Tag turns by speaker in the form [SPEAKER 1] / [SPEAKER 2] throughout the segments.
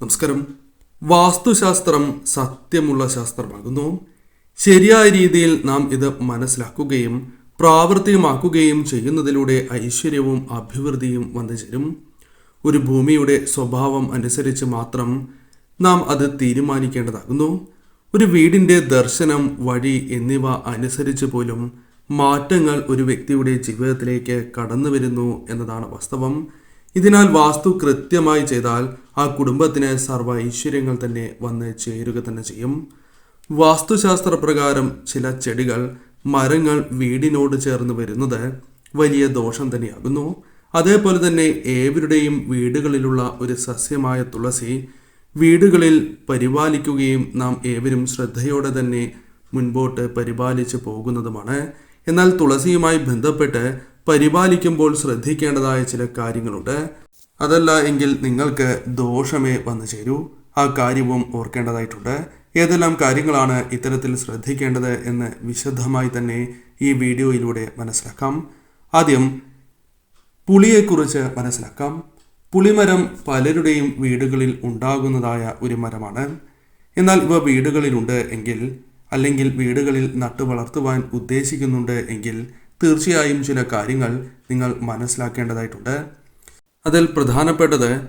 [SPEAKER 1] നമസ്കാരം. വാസ്തുശാസ്ത്രം സത്യമുള്ള ശാസ്ത്രമാകുന്നു. ശരിയായ രീതിയിൽ നാം ഇത് മനസ്സിലാക്കുകയും പ്രാവർത്തികമാക്കുകയും ചെയ്യുന്നതിലൂടെ ഐശ്വര്യവും അഭിവൃദ്ധിയും വന്നു ചേരും. ഒരു ഭൂമിയുടെ സ്വഭാവം അനുസരിച്ച് മാത്രം നാം അത് തീരുമാനിക്കേണ്ടതാകുന്നു. ഒരു വീടിന്റെ ദർശനം വഴി എന്നിവ അനുസരിച്ച് പോലും മാറ്റങ്ങൾ ഒരു വ്യക്തിയുടെ ജീവിതത്തിലേക്ക് കടന്നു വരുന്നു എന്നതാണ് വാസ്തവം. ഇതിനാൽ വാസ്തു കൃത്യമായി ചെയ്താൽ ആ കുടുംബത്തിന് സർവ ഐശ്വര്യങ്ങൾ തന്നെ വന്ന് ചേരുക തന്നെ ചെയ്യും. വാസ്തുശാസ്ത്ര പ്രകാരം ചില ചെടികൾ മരങ്ങൾ വീടിനോട് ചേർന്ന് വരുന്നത് വലിയ ദോഷം തന്നെയാകുന്നു. അതേപോലെ തന്നെ ഏവരുടെയും വീടുകളിലുള്ള ഒരു സസ്യമായ തുളസി വീടുകളിൽ പരിപാലിക്കുകയും നാം ഏവരും ശ്രദ്ധയോടെ തന്നെ മുൻപോട്ട് പരിപാലിച്ച് പോകുന്നതുമാണ്. എന്നാൽ തുളസിയുമായി ബന്ധപ്പെട്ട് പരിപാലിക്കുമ്പോൾ ശ്രദ്ധിക്കേണ്ടതായ ചില കാര്യങ്ങളുണ്ട്. അതല്ല എങ്കിൽ നിങ്ങൾക്ക് ദോഷമേ വന്നു ചേരൂ. ആ കാര്യവും ഓർക്കേണ്ടതായിട്ടുണ്ട്. ഏതെല്ലാം കാര്യങ്ങളാണ് ഇത്തരത്തിൽ ശ്രദ്ധിക്കേണ്ടത് എന്ന് വിശദമായി തന്നെ ഈ വീഡിയോയിലൂടെ മനസ്സിലാക്കാം. ആദ്യം പുളിയെക്കുറിച്ച് മനസ്സിലാക്കാം. പുളിമരം പലരുടെയും വീടുകളിൽ ഉണ്ടാകുന്നതായ ഒരു മരമാണ്. എന്നാൽ ഇവ വീടുകളിലുണ്ട് എങ്കിൽ അല്ലെങ്കിൽ വീടുകളിൽ നട്ടു വളർത്തുവാൻ ഉദ്ദേശിക്കുന്നുണ്ട് എങ്കിൽ തീർച്ചയായും ചില കാര്യങ്ങൾ നിങ്ങൾ മനസ്സിലാക്കേണ്ടതായിട്ടുണ്ട്. അതിൽ പ്രധാനപ്പെട്ടത്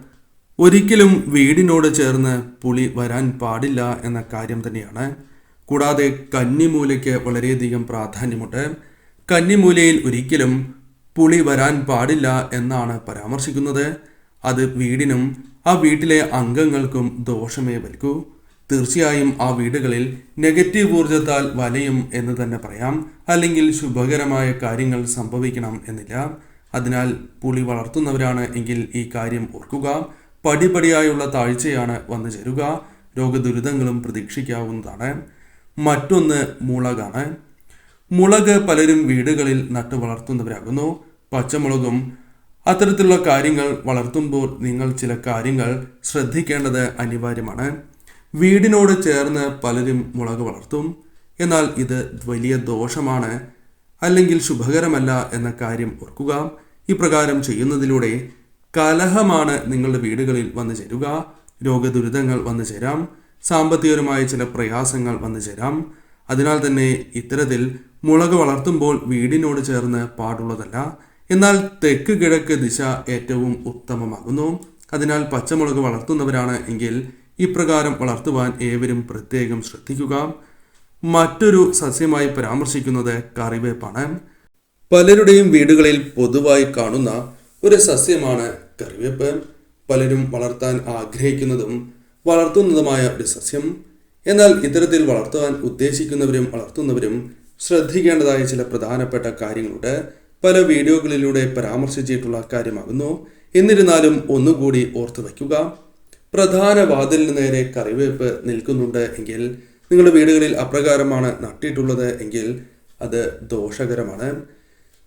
[SPEAKER 1] ഒരിക്കലും വീടിനോട് ചേർന്ന് പുളി വരാൻ പാടില്ല എന്ന കാര്യം തന്നെയാണ്. കൂടാതെ കന്നിമൂലയ്ക്ക് വളരെയധികം പ്രാധാന്യമുണ്ട്. കന്നിമൂലയിൽ ഒരിക്കലും പുളി വരാൻ പാടില്ല എന്നാണ് പരാമർശിക്കുന്നത്. അത് വീടിനും ആ വീട്ടിലെ അംഗങ്ങൾക്കും ദോഷമേ വൽക്കൂ തീർച്ചയായും ആ വീടുകളിൽ നെഗറ്റീവ് ഊർജത്താൽ വലയും എന്ന് തന്നെ പറയാം. അല്ലെങ്കിൽ ശുഭകരമായ കാര്യങ്ങൾ സംഭവിക്കണം എന്നില്ല. അതിനാൽ പുളി വളർത്തുന്നവരാണ് എങ്കിൽ ഈ കാര്യം ഓർക്കുക. പടിപടിയായുള്ള താഴ്ചയാണ് വന്നു ചേരുക. രോഗദുരിതങ്ങളും പ്രതീക്ഷിക്കാവുന്നതാണ്. മറ്റൊന്ന് മുളകാണ്. മുളക് പലരും വീടുകളിൽ നട്ടു വളർത്തുന്നവരാകുന്നു. പച്ചമുളകും അത്തരത്തിലുള്ള കാര്യങ്ങൾ വളർത്തുമ്പോൾ നിങ്ങൾ ചില കാര്യങ്ങൾ ശ്രദ്ധിക്കേണ്ടത് അനിവാര്യമാണ്. വീടിനോട് ചേർന്ന് പലരും മുളക് വളർത്തും. എന്നാൽ ഇത് വലിയ ദോഷമാണ്. അല്ലെങ്കിൽ ശുഭകരമല്ല എന്ന കാര്യം ഓർക്കുക. ഇപ്രകാരം ചെയ്യുന്നതിലൂടെ കലഹമാണ് നിങ്ങളുടെ വീടുകളിൽ വന്നു ചേരുക. രോഗദുരിതങ്ങൾ വന്നു ചേരാം. സാമ്പത്തികപരമായ ചില പ്രയാസങ്ങൾ വന്നു ചേരാം. അതിനാൽ തന്നെ ഇത്തരത്തിൽ മുളക് വളർത്തുമ്പോൾ വീടിനോട് ചേർന്ന് പാടുള്ളതല്ല. എന്നാൽ തെക്ക് കിഴക്ക് ദിശ ഏറ്റവും ഉത്തമമാകുന്നു. അതിനാൽ പച്ചമുളക് വളർത്തുന്നവരാണ് എങ്കിൽ ഇപ്രകാരം വളർത്തുവാൻ ഏവരും പ്രത്യേകം ശ്രദ്ധിക്കുക. മറ്റൊരു സസ്യമായി പരാമർശിക്കുന്നത് കറിവേപ്പാണ്. പലരുടെയും വീടുകളിൽ പൊതുവായി കാണുന്ന ഒരു സസ്യമാണ് കറിവേപ്പ്. പലരും വളർത്താൻ ആഗ്രഹിക്കുന്നതും വളർത്തുന്നതുമായ ഒരു സസ്യം. എന്നാൽ ഇത്തരത്തിൽ വളർത്തുവാൻ ഉദ്ദേശിക്കുന്നവരും വളർത്തുന്നവരും ശ്രദ്ധിക്കേണ്ടതായ ചില പ്രധാനപ്പെട്ട കാര്യങ്ങളുണ്ട്. പല വീഡിയോകളിലൂടെ പരാമർശിച്ചിട്ടുള്ള കാര്യമാകുന്നു. എന്നിരുന്നാലും ഒന്നുകൂടി ഓർത്തു വയ്ക്കുക പ്രധാന വാതിലിന് നേരെ കറിവേപ്പ് നിൽക്കുന്നുണ്ട് എങ്കിൽ നിങ്ങളുടെ വീടുകളിൽ അപ്രകാരമാണ് നട്ടിട്ടുള്ളത് എങ്കിൽ അത് ദോഷകരമാണ്.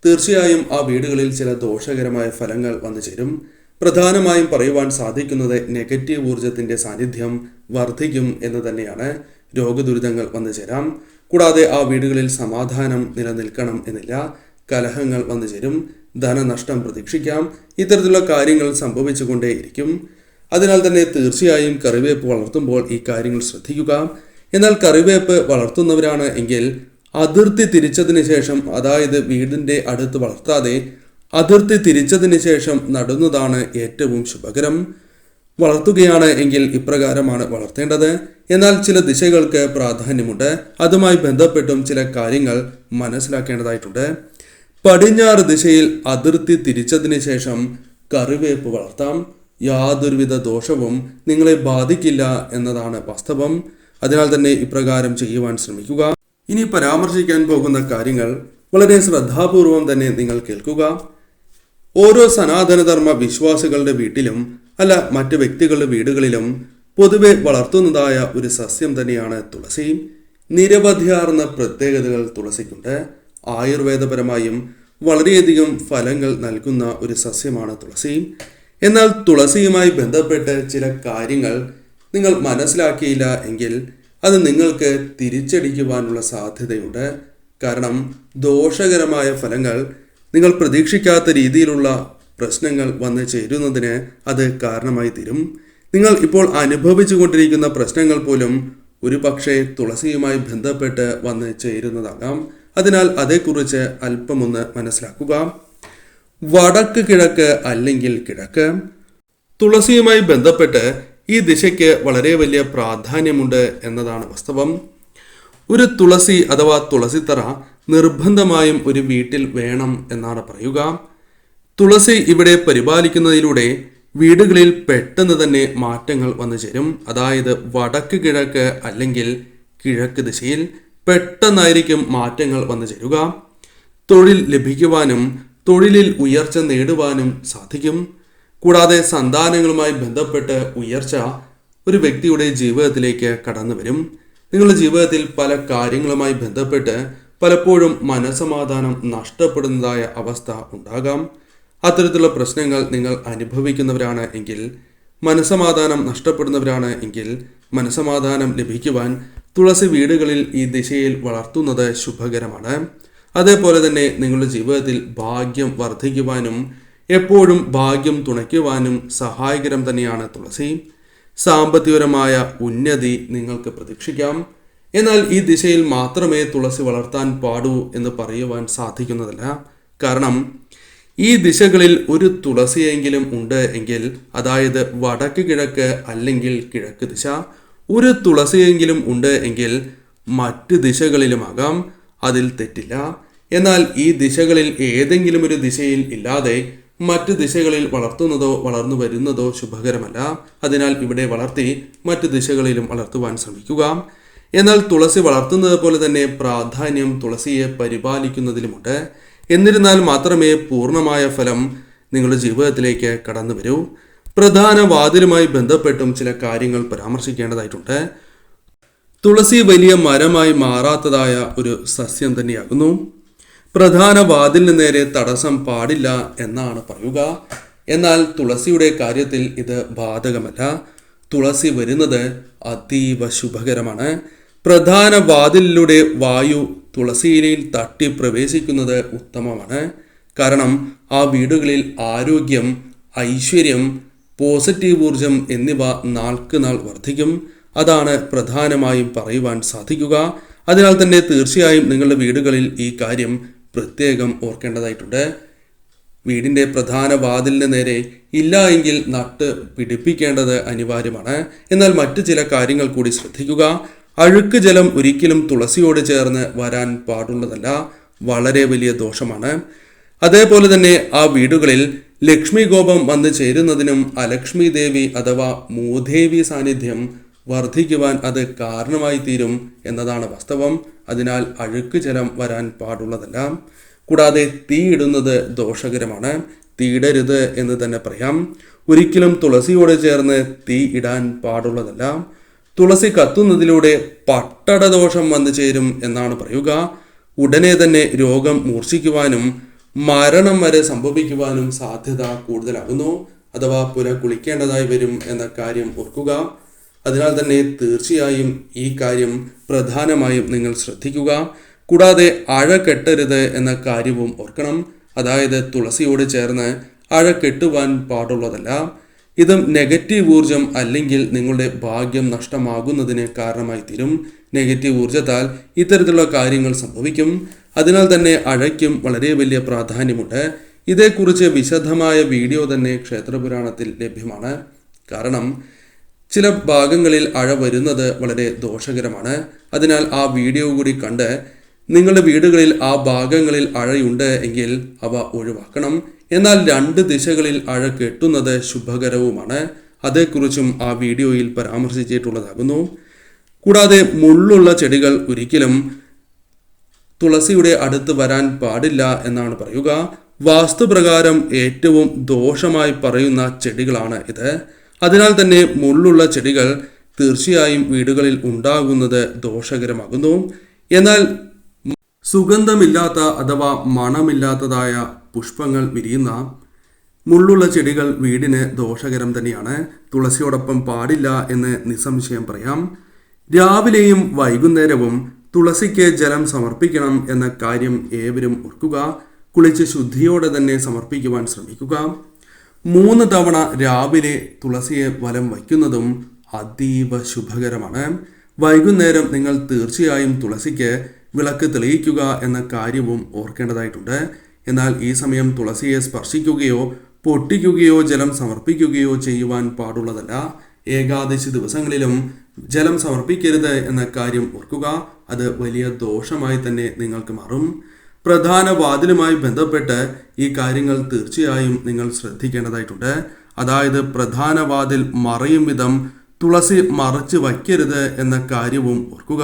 [SPEAKER 1] തീർച്ചയായും ആ വീടുകളിൽ ചില ദോഷകരമായ ഫലങ്ങൾ വന്നു ചേരും. പ്രധാനമായും പറയുവാൻ സാധിക്കുന്നത് നെഗറ്റീവ് ഊർജത്തിന്റെ സാന്നിധ്യം വർദ്ധിക്കും എന്ന് തന്നെയാണ്. രോഗദുരിതങ്ങൾ വന്നു ചേരാം. കൂടാതെ ആ വീടുകളിൽ സമാധാനം നിലനിൽക്കണം എന്നില്ല. കലഹങ്ങൾ വന്നു ചേരും. ധനനഷ്ടം പ്രതീക്ഷിക്കാം. ഇത്തരത്തിലുള്ള കാര്യങ്ങൾ സംഭവിച്ചുകൊണ്ടേയിരിക്കും. അതിനാൽ തന്നെ തീർച്ചയായും കറിവേപ്പ് വളർത്തുമ്പോൾ ഈ കാര്യങ്ങൾ ശ്രദ്ധിക്കുക. എന്നാൽ കറിവേപ്പ് വളർത്തുന്നവരാണ് എങ്കിൽ അതിർത്തി തിരിച്ചതിന് ശേഷം അതായത് വീടിന്റെ അടുത്ത് വളർത്താതെ അതിർത്തി തിരിച്ചതിന് ശേഷം നടുന്നതാണ് ഏറ്റവും ശുഭകരം. വളർത്തുകയാണ് എങ്കിൽ ഇപ്രകാരമാണ് വളർത്തേണ്ടത്. എന്നാൽ ചില ദിശകൾക്ക് പ്രാധാന്യമുണ്ട്. അതുമായി ബന്ധപ്പെട്ടും ചില കാര്യങ്ങൾ മനസ്സിലാക്കേണ്ടതായിട്ടുണ്ട്. പടിഞ്ഞാറ് ദിശയിൽ അതിർത്തി തിരിച്ചതിന് ശേഷം കറിവേപ്പ് വളർത്താം. യാതൊരുവിധ ദോഷവും നിങ്ങളെ ബാധിക്കില്ല എന്നതാണ് വാസ്തവം. അതിനാൽ തന്നെ ഇപ്രകാരം ചെയ്യുവാൻ ശ്രമിക്കുക. ഇനി പരാമർശിക്കാൻ പോകുന്ന കാര്യങ്ങൾ വളരെ ശ്രദ്ധാപൂർവം തന്നെ നിങ്ങൾ കേൾക്കുക. ഓരോ സനാതനധർമ്മ വിശ്വാസികളുടെ വീട്ടിലും അല്ല മറ്റു വ്യക്തികളുടെ വീടുകളിലും പൊതുവെ വളർത്തുന്നതായ ഒരു സസ്യം തന്നെയാണ് തുളസി. നിരവധിയാർന്ന പ്രത്യേകതകൾ തുളസിക്കുണ്ട്. ആയുർവേദപരമായും വളരെയധികം ഫലങ്ങൾ നൽകുന്ന ഒരു സസ്യമാണ് തുളസി. എന്നാൽ തുളസിയുമായി ബന്ധപ്പെട്ട് ചില കാര്യങ്ങൾ നിങ്ങൾ മനസ്സിലാക്കിയില്ല എങ്കിൽ അത് നിങ്ങൾക്ക് തിരിച്ചടിക്കുവാനുള്ള സാധ്യതയുണ്ട്. കാരണം ദോഷകരമായ ഫലങ്ങൾ നിങ്ങൾ പ്രതീക്ഷിക്കാത്ത രീതിയിലുള്ള പ്രശ്നങ്ങൾ വന്നു ചേരുന്നതിന് അത് കാരണമായി തീരും. നിങ്ങൾ ഇപ്പോൾ അനുഭവിച്ചു കൊണ്ടിരിക്കുന്ന പ്രശ്നങ്ങൾ പോലും ഒരു പക്ഷേ തുളസിയുമായി ബന്ധപ്പെട്ട് വന്ന് ചേരുന്നതാകാം. അതിനാൽ അതേക്കുറിച്ച് അല്പമൊന്ന് മനസ്സിലാക്കുക. വടക്ക് കിഴക്ക് അല്ലെങ്കിൽ കിഴക്ക്. തുളസിയുമായി ബന്ധപ്പെട്ട് ഈ ദിശയ്ക്ക് വളരെ വലിയ പ്രാധാന്യമുണ്ട് എന്നതാണ് വാസ്തവം. ഒരു തുളസി അഥവാ തുളസിത്തറ നിർബന്ധമായും ഒരു വീട്ടിൽ വേണം എന്നാണ് പറയുക. തുളസി ഇവിടെ പരിപാലിക്കുന്നതിലൂടെ വീടുകളിൽ പെട്ടെന്ന് തന്നെ മാറ്റങ്ങൾ വന്നു ചേരും. അതായത് വടക്ക് കിഴക്ക് അല്ലെങ്കിൽ കിഴക്ക് ദിശയിൽ പെട്ടെന്നായിരിക്കും മാറ്റങ്ങൾ വന്നു ചേരുക. തൊഴിൽ ലഭിക്കുവാനും തൊഴിലിൽ ഉയർച്ച നേടുവാനും സാധിക്കും. കൂടാതെ സന്താനങ്ങളുമായി ബന്ധപ്പെട്ട് ഉയർച്ച ഒരു വ്യക്തിയുടെ ജീവിതത്തിലേക്ക് കടന്നു വരും. നിങ്ങളുടെ ജീവിതത്തിൽ പല കാര്യങ്ങളുമായി ബന്ധപ്പെട്ട് പലപ്പോഴും മനസമാധാനം നഷ്ടപ്പെടുന്നതായ അവസ്ഥ ഉണ്ടാകാം. അത്തരത്തിലുള്ള പ്രശ്നങ്ങൾ നിങ്ങൾ അനുഭവിക്കുന്നവരാണ് എങ്കിൽ മനസമാധാനം നഷ്ടപ്പെടുന്നവരാണ് എങ്കിൽ മനസമാധാനം ലഭിക്കുവാൻ തുളസി വീടുകളിൽ ഈ ദിശയിൽ വളർത്തുന്നത് ശുഭകരമാണ്. അതേപോലെ തന്നെ നിങ്ങളുടെ ജീവിതത്തിൽ ഭാഗ്യം വർദ്ധിക്കുവാനും എപ്പോഴും ഭാഗ്യം തുണയ്ക്കുവാനും സഹായകരം തന്നെയാണ് തുളസി. സാമ്പത്തികപരമായ ഉന്നതി നിങ്ങൾക്ക് പ്രതീക്ഷിക്കാം. എന്നാൽ ഈ ദിശയിൽ മാത്രമേ തുളസി വളർത്താൻ പാടൂ എന്ന് പറയുവാൻ സാധിക്കുന്നതല്ല. കാരണം ഈ ദിശകളിൽ ഒരു തുളസിയെങ്കിലും ഉണ്ട് എങ്കിൽ അതായത് വടക്ക് കിഴക്ക് അല്ലെങ്കിൽ കിഴക്ക് ദിശ ഒരു തുളസിയെങ്കിലും ഉണ്ട് എങ്കിൽ മറ്റ് ദിശകളിലുമാകാം. അതിൽ തെറ്റില്ല. എന്നാൽ ഈ ദിശകളിൽ ഏതെങ്കിലും ഒരു ദിശയിൽ ഇല്ലാതെ മറ്റ് ദിശകളിൽ വളർത്തുന്നതോ വളർന്നു വരുന്നതോ ശുഭകരമല്ല. അതിനാൽ ഇവിടെ വളർത്തി മറ്റ് ദിശകളിലും വളർത്തുവാൻ ശ്രമിക്കുക. എന്നാൽ തുളസി വളർത്തുന്നത് പോലെ തന്നെ പ്രാധാന്യം തുളസിയെ പരിപാലിക്കുന്നതിലുമുണ്ട്. എന്നിരുന്നാൽ മാത്രമേ പൂർണമായ ഫലം നിങ്ങളുടെ ജീവിതത്തിലേക്ക് കടന്നു വരൂ പ്രധാന വാതിലുമായി ബന്ധപ്പെട്ടും ചില കാര്യങ്ങൾ പരാമർശിക്കേണ്ടതായിട്ടുണ്ട്. തുളസി വലിയ മരമായി മാറാത്തതായ ഒരു സസ്യം തന്നെയാകുന്നു. പ്രധാന വാതിലിന് നേരെ തടസ്സം പാടില്ല എന്നാണ് പറയുക. എന്നാൽ തുളസിയുടെ കാര്യത്തിൽ ഇത് ബാധകമല്ല. തുളസി വരുന്നത് അതീവ ശുഭകരമാണ്. പ്രധാന വാതിലിലൂടെ വായു തുളസിയിലയിൽ തട്ടി പ്രവേശിക്കുന്നത് ഉത്തമമാണ്. കാരണം ആ വീടുകളിൽ ആരോഗ്യം ഐശ്വര്യം പോസിറ്റീവ് ഊർജം എന്നിവ നാൾക്ക് നാൾ വർദ്ധിക്കും. അതാണ് പ്രധാനമായും പറയുവാൻ സാധിക്കുക. അതിനാൽ തന്നെ തീർച്ചയായും നിങ്ങളുടെ വീടുകളിൽ ഈ കാര്യം പ്രത്യേകം ഓർക്കേണ്ടതായിട്ടുണ്ട്. വീടിന്റെ പ്രധാന വാതിലിന് നേരെ ഇല്ല എങ്കിൽ നട്ട് പിടിപ്പിക്കേണ്ടത് അനിവാര്യമാണ്. എന്നാൽ മറ്റു ചില കാര്യങ്ങൾ കൂടി ശ്രദ്ധിക്കുക. അഴുക്ക് ജലം ഒരിക്കലും തുളസിയോട് ചേർന്ന് വരാൻ പാടുള്ളതല്ല വളരെ വലിയ ദോഷമാണ്. അതേപോലെ തന്നെ ആ വീടുകളിൽ ലക്ഷ്മി കോപം വന്നു ചേരുന്നതിനും അലക്ഷ്മി ദേവി അഥവാ മൂദേവി സാന്നിധ്യം വർദ്ധിക്കുവാൻ അത് കാരണമായി തീരും എന്നതാണ് വാസ്തവം. അതിനാൽ അഴുക്ക് ജലം വരാൻ പാടുള്ളതല്ല. കൂടാതെ തീയിടുന്നത് ദോഷകരമാണ്. തീയിടരുത് എന്ന് തന്നെ പറയാം. ഒരിക്കലും തുളസിയോട് ചേർന്ന് തീ ഇടാൻ പാടുള്ളതല്ല. തുളസി കത്തുന്നതിലൂടെ പട്ടടദോഷം വന്നു ചേരും എന്നാണ് പറയുക. ഉടനെ തന്നെ രോഗം മൂർച്ഛിക്കുവാനും മരണം വരെ സംഭവിക്കുവാനും സാധ്യത കൂടുതലാകുന്നു. അഥവാ പുര കുളിക്കേണ്ടതായി വരും എന്ന കാര്യം ഓർക്കുക. അതിനാൽ തന്നെ തീർച്ചയായും ഈ കാര്യം പ്രധാനമായും നിങ്ങൾ ശ്രദ്ധിക്കുക. കൂടാതെ അഴ കെട്ടരുത് എന്ന കാര്യവും ഓർക്കണം. അതായത് തുളസിയോട് ചേർന്ന് അഴ കെട്ടുവാൻ പാടുള്ളതല്ല. ഇതും നെഗറ്റീവ് ഊർജം അല്ലെങ്കിൽ നിങ്ങളുടെ ഭാഗ്യം നഷ്ടമാകുന്നതിന് കാരണമായി തീരും നെഗറ്റീവ് ഊർജത്താൽ ഇത്തരത്തിലുള്ള കാര്യങ്ങൾ സംഭവിക്കും. അതിനാൽ തന്നെ അഴയ്ക്കും വളരെ വലിയ പ്രാധാന്യമുണ്ട്. ഇതേക്കുറിച്ച് വിശദമായ വീഡിയോ തന്നെ ക്ഷേത്രപുരാണത്തിൽ ലഭ്യമാണ്. കാരണം ചില ഭാഗങ്ങളിൽ അഴ വരുന്നത് വളരെ ദോഷകരമാണ്. അതിനാൽ ആ വീഡിയോ കൂടി കണ്ട് നിങ്ങളുടെ വീടുകളിൽ ആ ഭാഗങ്ങളിൽ അഴയുണ്ട് എങ്കിൽ അവ ഒഴിവാക്കണം. എന്നാൽ രണ്ട് ദിശകളിൽ അഴ കെട്ടുന്നത് ശുഭകരവുമാണ്. അതേക്കുറിച്ചും ആ വീഡിയോയിൽ പരാമർശിച്ചിട്ടുള്ളതാകുന്നു. കൂടാതെ മുള്ളുള്ള ചെടികൾ ഒരിക്കലും തുളസിയുടെ അടുത്ത് വരാൻ പാടില്ല എന്നാണ് പറയുക. വാസ്തുപ്രകാരം ഏറ്റവും ദോഷമായി പറയുന്ന ചെടികളാണ് ഇത്. അതിനാൽ തന്നെ മുള്ളുള്ള ചെടികൾ തീർച്ചയായും വീടുകളിൽ ഉണ്ടാകുന്നത് ദോഷകരമാകുന്നു. എന്നാൽ സുഗന്ധമില്ലാത്ത അഥവാ മണമില്ലാത്തതായ പുഷ്പങ്ങൾ വിരിയുന്ന മുള്ളുള്ള ചെടികൾ വീടിന് ദോഷകരം തന്നെയാണ്. തുളസിയോടൊപ്പം പാടില്ല എന്ന് നിസ്സംശയം പറയാം. രാവിലെയും വൈകുന്നേരവും തുളസിക്ക് ജലം സമർപ്പിക്കണം എന്ന കാര്യം ഏവരും ഓർക്കുക. കുളിച്ച് ശുദ്ധിയോടെ തന്നെ സമർപ്പിക്കുവാൻ ശ്രമിക്കുക. മൂന്ന് തവണ രാവിലെ തുളസിയെ വലം വയ്ക്കുന്നതും അതീവ ശുഭകരമാണ്. വൈകുന്നേരം നിങ്ങൾ തീർച്ചയായും തുളസിക്ക് വിളക്ക് തെളിയിക്കുക എന്ന കാര്യവും ഓർക്കേണ്ടതായിട്ടുണ്ട്. എന്നാൽ ഈ സമയം തുളസിയെ സ്പർശിക്കുകയോ പൊട്ടിക്കുകയോ ജലം സമർപ്പിക്കുകയോ ചെയ്യുവാൻ പാടുള്ളതല്ല. ഏകാദശി ദിവസങ്ങളിലും ജലം സമർപ്പിക്കരുത് എന്ന കാര്യം ഓർക്കുക. അത് വലിയ ദോഷമായി തന്നെ നിങ്ങൾക്ക് മാറും. പ്രധാന വാതിലുമായി ബന്ധപ്പെട്ട് ഈ കാര്യങ്ങൾ തീർച്ചയായും നിങ്ങൾ ശ്രദ്ധിക്കേണ്ടതായിട്ടുണ്ട്. അതായത് പ്രധാന വാതിൽ മറയും വിധം തുളസി മറച്ചു വയ്ക്കരുത് എന്ന കാര്യവും ഓർക്കുക.